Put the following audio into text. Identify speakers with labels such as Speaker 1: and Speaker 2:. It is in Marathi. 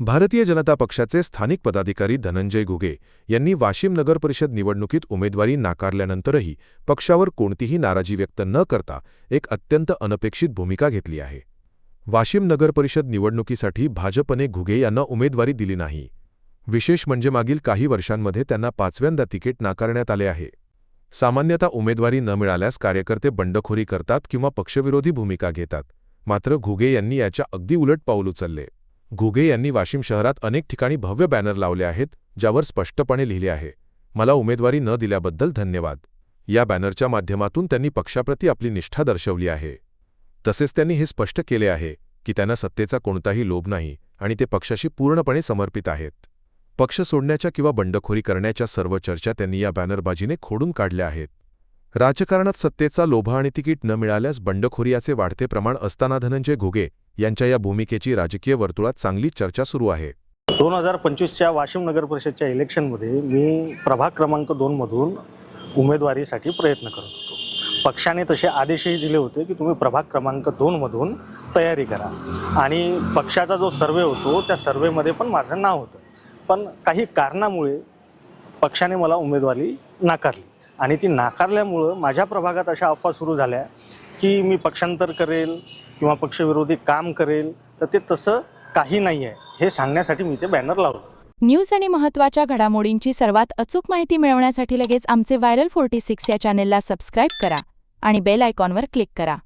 Speaker 1: भारतीय जनता पक्षाचे स्थानिक पदाधिकारी धनंजय घुगे यांनी वाशिम नगर परिषद निवडणुकीत उमेदवारी नाकारल्यानंतरही पक्षावर कोणतीही नाराजी व्यक्त न करता एक अत्यंत अनपेक्षित भूमिका घेतली आहे. वाशिम नगर परिषद निवडणुकीसाठी भाजपने घुगे यांना उमेदवारी दिली नाही. विशेष म्हणजे मागील काही वर्षांमध्ये त्यांना पाचव्यांदा तिकीट नाकारण्यात आले आहे. सामान्यतः उमेदवारी न मिळाल्यास कार्यकर्ते बंडखोरी करतात किंवा पक्षविरोधी भूमिका घेतात. मात्र घुगे यांनी याच्या अगदी उलट पाऊल उचलले. घुगे यांनी वाशिम शहरात अनेक ठिकाणी भव्य बॅनर लावले आहेत ज्यावर स्पष्टपणे लिहिले आहे मला उमेदवारी न दिल्याबद्दल धन्यवाद. या बॅनरच्या माध्यमातून त्यांनी पक्षाप्रती आपली निष्ठा दर्शवली आहे. तसेच त्यांनी हे स्पष्ट केले आहे की त्यांना सत्तेचा कोणताही लोभ नाही आणि ते पक्षाशी पूर्णपणे समर्पित आहेत. पक्ष सोडण्याच्या किंवा बंडखोरी करण्याच्या सर्व चर्चा त्यांनी या बॅनरबाजीने खोडून काढल्या आहेत. राजकारणात सत्तेचा लोभ आणि तिकीट न मिळाल्यास बंडखोरी याचे वाढते प्रमाण असताना धनंजय घुगे यांच्या या भूमिकेची राजकीय वर्तुळात चांगली चर्चा सुरू आहे.
Speaker 2: दोन हजार पंचवीसच्या वाशिम नगर परिषदच्या इलेक्शनमध्ये मी प्रभाग क्रमांक दोनमधून उमेदवारीसाठी प्रयत्न करत होतो. पक्षाने तसे आदेशही दिले होते की तुम्ही प्रभाग क्रमांक दोनमधून तयारी करा. आणि पक्षाचा जो सर्वे होतो त्या सर्वेमध्ये पण माझं नाव होतं. पण काही कारणामुळे पक्षाने मला उमेदवारी नाकारली. आणि ती नाकारल्यामुळं माझ्या प्रभागात अशा अफवा सुरू झाल्या की मी पक्षांतर करेल किंवा पक्षविरोधी काम करेल तर ते तसं काही नाही आहे हे सांगण्यासाठी मी ते बॅनर लावलं
Speaker 3: न्यूज आणि महत्त्वाच्या घडामोडींची सर्वात अचूक माहिती मिळवण्यासाठी लगेच आमचे व्हायरल फोर्टी सिक्स या चॅनेलला सबस्क्राईब करा आणि बेल आयकॉनवर क्लिक करा.